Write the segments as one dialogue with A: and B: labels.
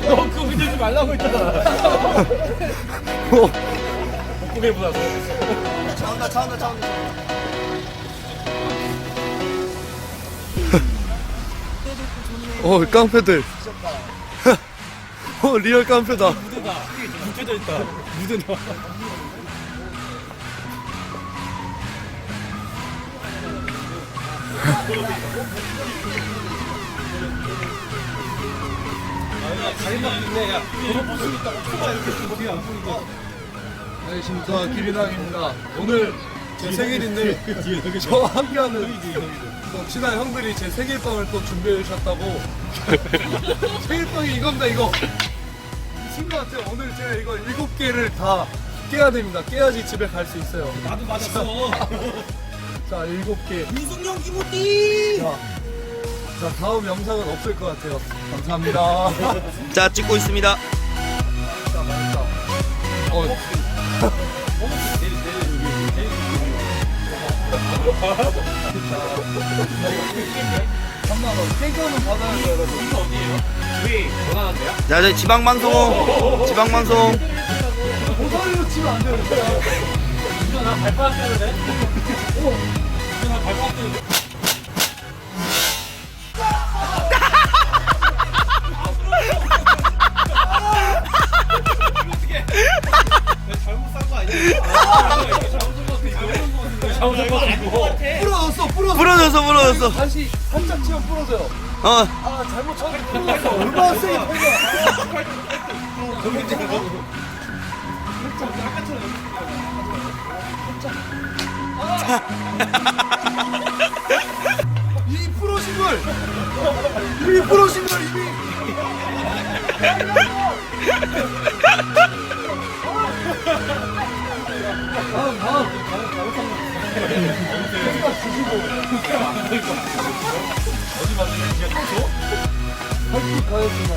A: 그거 말라고. 했잖아. 목구멍에 보다
B: 차온다 차온다 차온다
C: 어 깡패들 어 리얼 깡패다
A: 무드다. 묻혀져 있다. 무드다.
C: 안녕하십니까. 기린왕입니다. 오늘 제 생일인데 저와 함께하는 또 친한 형들이 제 생일빵을 또 준비해 주셨다고. 생일빵이 이겁니다 이거. 미친 것 같아요 오늘 제가 이거 일곱 개를 다 깨야 됩니다. 깨야지 집에 갈 수 있어요.
A: 나도 맞았어.
C: 자 일곱 개.
A: 이승용 기모띠.
C: 자, 자 다음 영상은 없을 것 같아요. 감사합니다.
B: 자 찍고 있습니다.
C: 맛있다 맛있다. 어 잠깐만 땡겨는 받아야 돼요. 여러분
B: 자 저희 지방 방송 지방 방송.
C: 고사리로 치면 안 돼요 진짜
A: 나 발바닥 때문에.
C: 부러졌어 부러졌어
B: 부러졌어 부러졌어.
C: 다시 살짝 치면 부러져요.
B: 어.
C: 아 잘못 부러졌어 얼마나 세게 팽이야 이 프로심을 이미 프로심을 이미. 다음 다음 할수 가야지만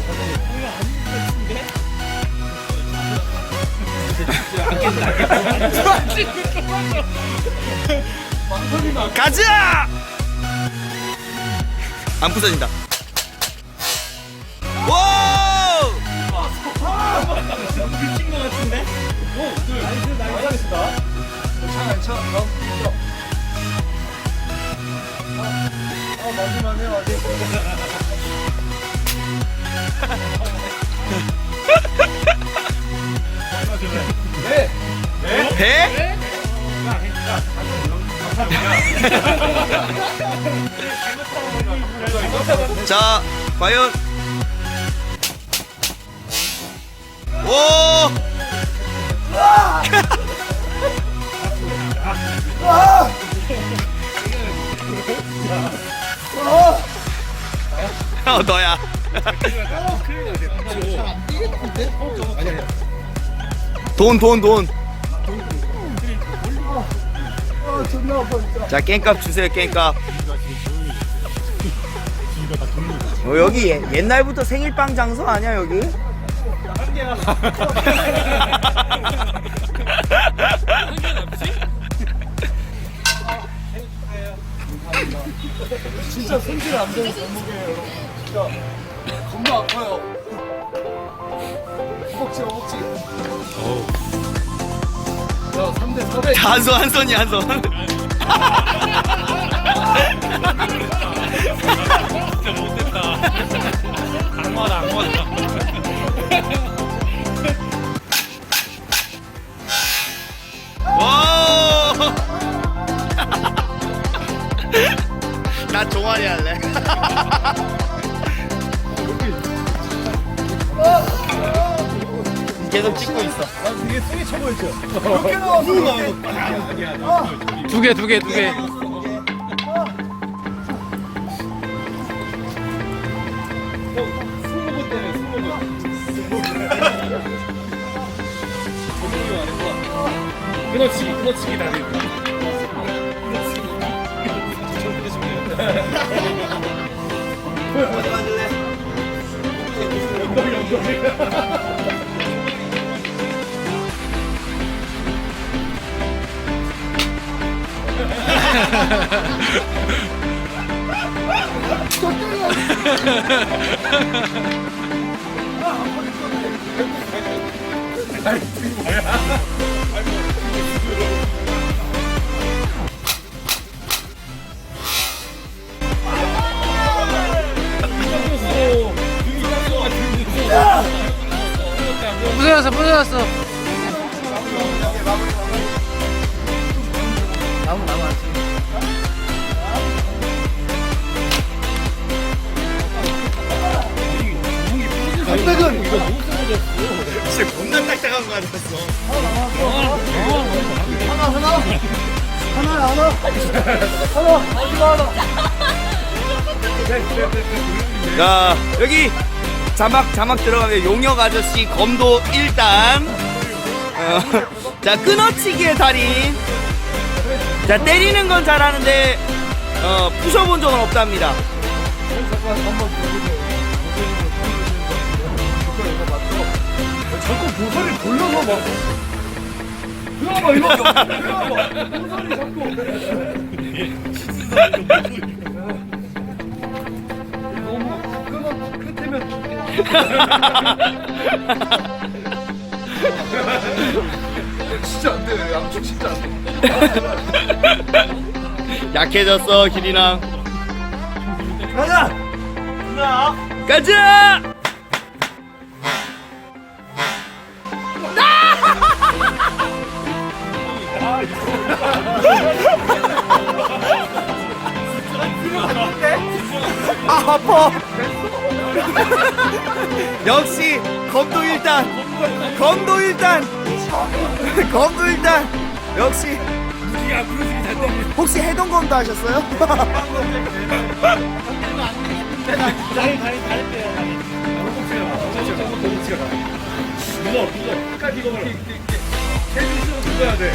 C: 가지
B: 가자 안 부서진다 와
A: 미친 거 같은데? 오, 둘. 나이스, 나이스.
C: 괜찮아 괜찮아 쳐. 아, 아 마지막 해 아직 네
B: 배? 자 과연 오 어, 너야. 돈, 돈, 돈.
C: 아 존나 아파 진짜
B: 자, 깽값 주세요, 깽값. 어, 여기 예- 옛날부터 생일빵 장소 아니야, 여기?
C: 진짜 손질 안 되는 종목이에요 여러분. 진짜. 겁나 아파요. 허벅지 허벅지. 자 3대 4대
B: 자, 한 손, 한 손이 한 손.
A: 진짜 못됐다. 악마다, 악마다.
C: 몇개 나왔어
A: 두 개, 두 개, 두 개. 끊어치기, 끊어치기 다리. 부서졌어 부서졌어 나무 나무 안 치.
C: 선택은.
B: 진짜 겁나 딱딱한 거 같았어. 자 여기 자막 자막 들어가면 용역 아저씨 검도 1단. 어, 자 끊어치기의 달인. 자 때리는 건 잘하는데 어, 부셔본 적은 없답니다
C: 자꾸 보살이 돌려서 막. 들어봐 이거. 들어봐. 보살이 자꾸. 너무 끊어 끝에면 진짜 안돼. 양쪽 진짜 안돼.
B: 약해졌어 기리나 가자! 가자 아 아파 역시 검도 일단 검도 일단 검도 일단 역시 혹시 해동 검도 하셨어요?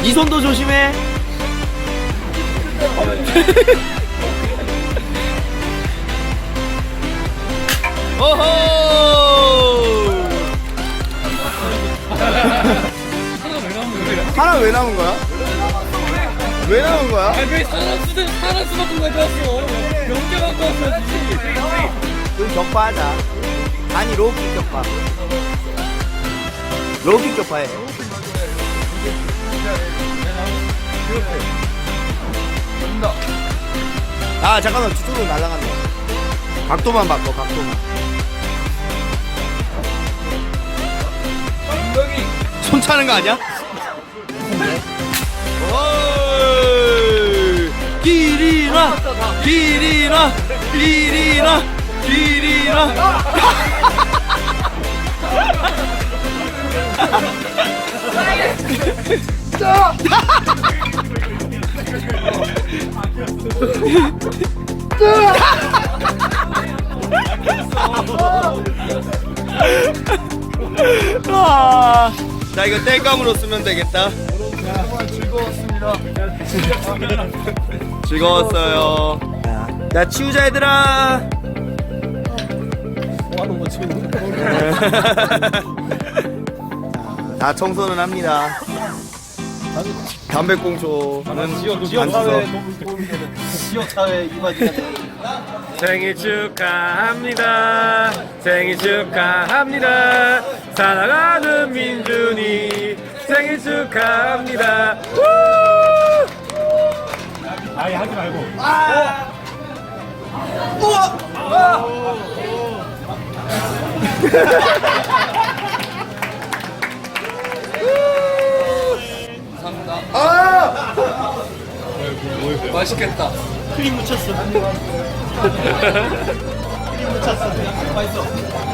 B: 이 손도 조심해. 오호! 하나 왜 남은 거야? 왜 남은 거야?
A: 왜 사람 수든 사람 수밖에 가져왔어 명개 갖고 왔어야지
B: 그럼 격파하자. 아니 로우킥 격파. 로우킥 격파해. 아 잠깐만 뒤쪽으로 날아간다. 각도만 바꿔 각도만. 손 차는 거 아니야? 오이! 길이나 길이나 길이나 길이나 아, 자 이거 뗄감으로 쓰면 되겠다. 즐거웠어요. 자 치우자 얘들아. 다 청소는 합니다. 담배꽁초는
A: 지역
B: 안
A: 지역
B: 씻어.
A: 사회 도움이 되는 지역 사회 이바지가
D: 생일 축하합니다. 생일 축하합니다. 사랑하는 민준이 생일 축하합니다. 아예 하지 말고.
C: 맛있겠다
A: 크림 묻혔어 크림 묻혔어. 맛있어